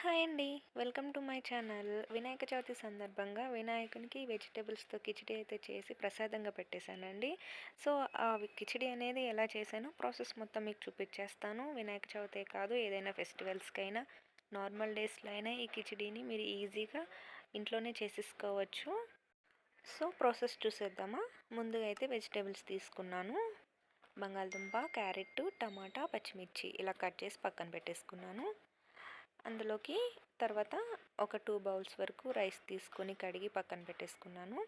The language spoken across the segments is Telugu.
హాయ్ అండి. Welcome to my channel. Vinayaka Chavithi సందర్భంగా వినాయకునికి వెజిటేబుల్స్తో కిచిడి అయితే చేసి ప్రసాదంగా పెట్టేశానండి. సో ఆ కిచిడి అనేది ఎలా చేశానో ప్రాసెస్ మొత్తం మీకు చూపించేస్తాను. వినాయక చవితే కాదు ఏదైనా ఫెస్టివల్స్కైనా నార్మల్ డేస్లో అయినా ఈ కిచిడీని మీరు ఈజీగా ఇంట్లోనే చేసేసుకోవచ్చు. సో ప్రాసెస్ చూసేద్దామా? ముందుగా అయితే వెజిటేబుల్స్ తీసుకున్నాను. బంగాళదుంప క్యారెట్ టమాటా పచ్చిమిర్చి ఇలా కట్ చేసి పక్కన పెట్టేసుకున్నాను. అందులోకి తర్వాత ఒక టూ బౌల్స్ వరకు రైస్ తీసుకొని కడిగి పక్కన పెట్టేసుకున్నాను.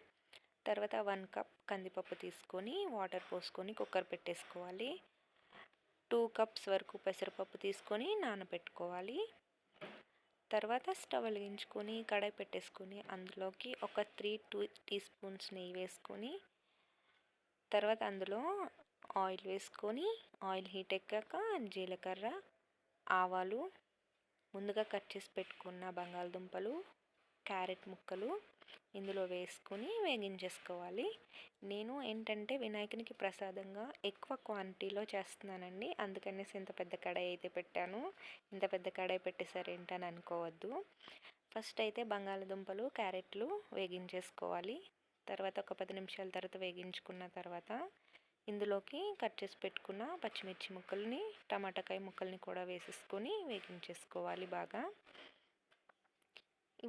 తర్వాత వన్ కప్ కందిపప్పు తీసుకొని వాటర్ పోసుకొని కుక్కర్ పెట్టేసుకోవాలి. టూ కప్స్ వరకు పెసరపప్పు తీసుకొని నానబెట్టుకోవాలి తర్వాత స్టవ్ వెలిగించుకొని కడాయి పెట్టేసుకొని అందులోకి ఒక త్రీ టూ టీ స్పూన్స్ నెయ్యి వేసుకొని తర్వాత అందులో ఆయిల్ వేసుకొని ఆయిల్ హీట్ ఎక్కాక జీలకర్ర ఆవాలు ముందుగా కట్ చేసి పెట్టుకున్న బంగాళదుంపలు క్యారెట్ ముక్కలు ఇందులో వేసుకొని వేగించేసుకోవాలి. నేను ఏంటంటే వినాయకునికి ప్రసాదంగా ఎక్కువ క్వాంటిటీలో చేస్తున్నానండి. అందుకనేసి ఇంత పెద్ద కడాయి అయితే పెట్టాను. ఇంత పెద్ద కడాయి పెట్టేసారేంటని అనుకోవద్దు. ఫస్ట్ అయితే బంగాళదుంపలు క్యారెట్లు వేగించేసుకోవాలి. తర్వాత ఒక పది నిమిషాల తర్వాత వేగించుకున్న తర్వాత ఇందులోకి కట్ చేసి పెట్టుకున్న పచ్చిమిర్చి ముక్కల్ని టమాటాకాయ ముక్కల్ని కూడా వేసేసుకొని వేగించేసుకోవాలి బాగా.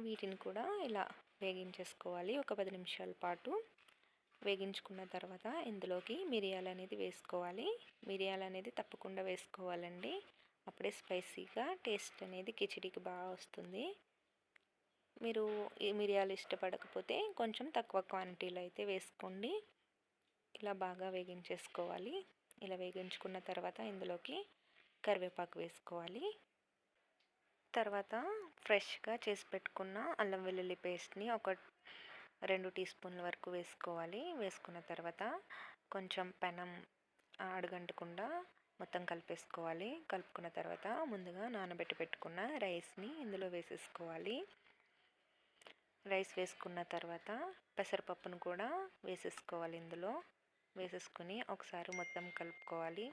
వీటిని కూడా ఇలా వేగించేసుకోవాలి ఒక పది నిమిషాల పాటు. వేగించుకున్న తర్వాత ఇందులోకి మిరియాలు అనేది వేసుకోవాలి. మిరియాలు అనేది తప్పకుండా వేసుకోవాలండి. అప్పుడే స్పైసీగా టేస్ట్ అనేది కిచిడికి బాగా వస్తుంది. మీరు ఈ మిరియాలు ఇష్టపడకపోతే కొంచెం తక్కువ క్వాంటిటీలో అయితే వేసుకోండి. ఇలా బాగా వేగించేసుకోవాలి. ఇలా వేగించుకున్న తర్వాత ఇందులోకి కరివేపాకు వేసుకోవాలి. తర్వాత ఫ్రెష్గా చేసి పెట్టుకున్న అల్లం వెల్లుల్లి పేస్ట్ని ఒక రెండు టీ స్పూన్ల వరకు వేసుకోవాలి. వేసుకున్న తర్వాత కొంచెం పెనం అడగంటకుండా మొత్తం కలిపేసుకోవాలి. కలుపుకున్న తర్వాత ముందుగా నానబెట్టి పెట్టుకున్న రైస్ని ఇందులో వేసేసుకోవాలి. రైస్ వేసుకున్న తర్వాత పెసరపప్పును కూడా వేసేసుకోవాలి ఇందులో. వేసేసుకొని ఒకసారి మొత్తం కలుపుకోవాలి.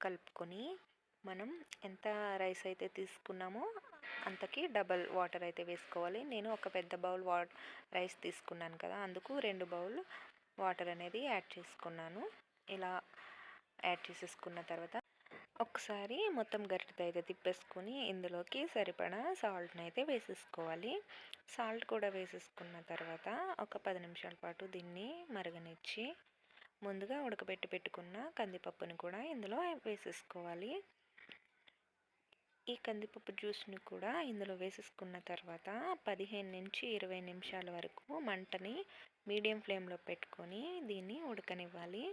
కలుపుకొని మనం ఎంత రైస్ అయితే తీసుకున్నామో అంతకి డబల్ వాటర్ అయితే వేసుకోవాలి. నేను ఒక పెద్ద బౌల్ వా రైస్ తీసుకున్నాను కదా అందుకు రెండు బౌల్ వాటర్ అనేది యాడ్ చేసుకున్నాను. ఇలా యాడ్ చేసేసుకున్న తర్వాత ఒకసారి మొత్తం గరిటతో అయితే తిప్పేసుకొని ఇందులోకి సరిపడా సాల్ట్ని అయితే వేసేసుకోవాలి. సాల్ట్ కూడా వేసేసుకున్న తర్వాత ఒక పది నిమిషాల పాటు దీన్ని మరగనిచ్చి ముందుగా ఉడకబెట్టి పెట్టుకున్న కందిపప్పుని కూడా ఇందులో వేసేసుకోవాలి. ఈ కందిపప్పు జ్యూస్ని కూడా ఇందులో వేసేసుకున్న తర్వాత పదిహేను నుంచి ఇరవై నిమిషాల వరకు మంటని మీడియం ఫ్లేమ్లో పెట్టుకొని దీన్ని ఉడకనివ్వాలి.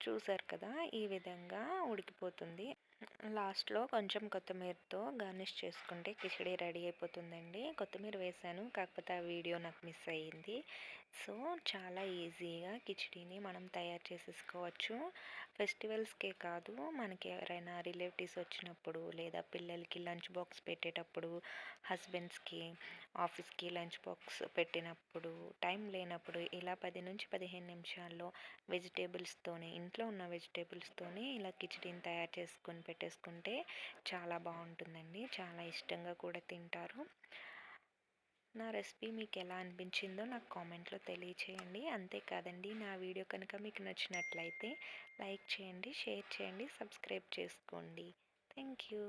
చూసారు కదా ఈ విధంగా ఉడికిపోతుంది. లాస్ట్లో కొంచెం కొత్తిమీరతో గార్నిష్ చేసుకుంటే కిచడీ రెడీ అయిపోతుందండి. కొత్తిమీర వేసాను కాకపోతే ఆ వీడియో నాకు మిస్ అయ్యింది. సో చాలా ఈజీగా కిచడీని మనం తయారు చేసేసుకోవచ్చు. ఫెస్టివల్స్కే కాదు మనకి ఎవరైనా రిలేటివ్స్ వచ్చినప్పుడు లేదా పిల్లలకి లంచ్ బాక్స్ పెట్టేటప్పుడు హస్బెండ్స్కి ఆఫీస్కి లంచ్ బాక్స్ పెట్టినప్పుడు టైం లేనప్పుడు ఇలా పది నుంచి పదిహేను నిమిషాల్లో వెజిటేబుల్స్తోనే ఇంట్లో ఉన్న వెజిటేబుల్స్తోనే ఇలా కిచడీని తయారు చేసుకొని పెట్టేసుకుంటే చాలా బాగుంటుందండి. చాలా ఇష్టంగా కూడా తింటారు. నా రెసిపీ మీకు ఎలా అనిపించిందో నాకు కామెంట్లో తెలియచేయండి. అంతేకాదండి నా వీడియో కనుక మీకు నచ్చినట్లయితే లైక్ చేయండి షేర్ చేయండి సబ్స్క్రైబ్ చేసుకోండి. Thank you.